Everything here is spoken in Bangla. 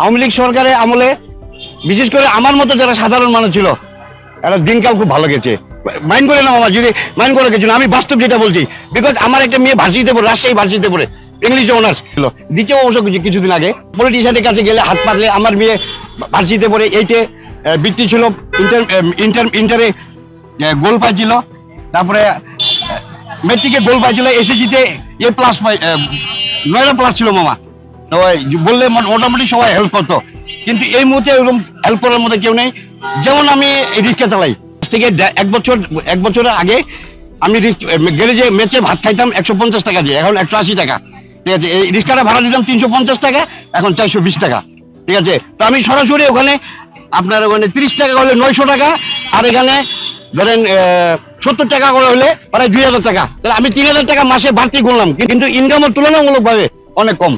আওয়ামী লীগ সরকারের আমলে, বিশেষ করে আমার মতো যারা সাধারণ মানুষ ছিল, এরা দিনকাল খুব ভালো গেছে। মাইন্ড করে না আমার যদি মাইন্ড করে না, আমি বাস্তব যেটা বলছি বিকজ আমার একটা মেয়ে ভার্সিটিতে পড়ে, রাজশাহী ভার্সিটিতে পড়ে ইংলিশে অনার্স ছিল। দিচ্ছে অবশ্য কিছু কিছুদিন আগে। পলিটিশিয়ানের কাছে গেলে হাত পাতলে আমার মেয়ে ভার্সিটিতে পড়ে, এইটে বৃত্তি ছিল ইন্টার ইন্টার ইন্টারে গোল পাইছিল। তারপরে মেট্রিকে গোল পাইছিল এসএসজিতে এ প্লাস পাই নয়টা প্লাস ছিল মামা। বললে মোটামুটি সবাই হেল্প করতো। কিন্তু এই মুহূর্তে ওরকম হেল্প করার মধ্যে কেউ নেই। যেমন আমি রিক্সা চালাই। থেকে এক বছর, এক বছরের আগে আমি যে মেচে ভাত খাইতাম একশো পঞ্চাশ টাকা দিয়ে। এখন একশো আশি টাকা। ঠিক আছে, এই রিক্সাটা ভাড়া দিতাম তিনশো পঞ্চাশ টাকা, এখন চারশো বিশ টাকা। ঠিক আছে, তো আমি সরাসরি ওখানে আপনার ওখানে তিরিশ টাকা হলে নয়শো টাকা, আর এখানে ধরেন সত্তর টাকা করে হলে প্রায় দুই হাজার টাকা। তাহলে আমি তিন হাজার টাকা মাসে বাড়তি গুনলাম। কিন্তু ইনকামের তুলনামূলকভাবে অনেক কম।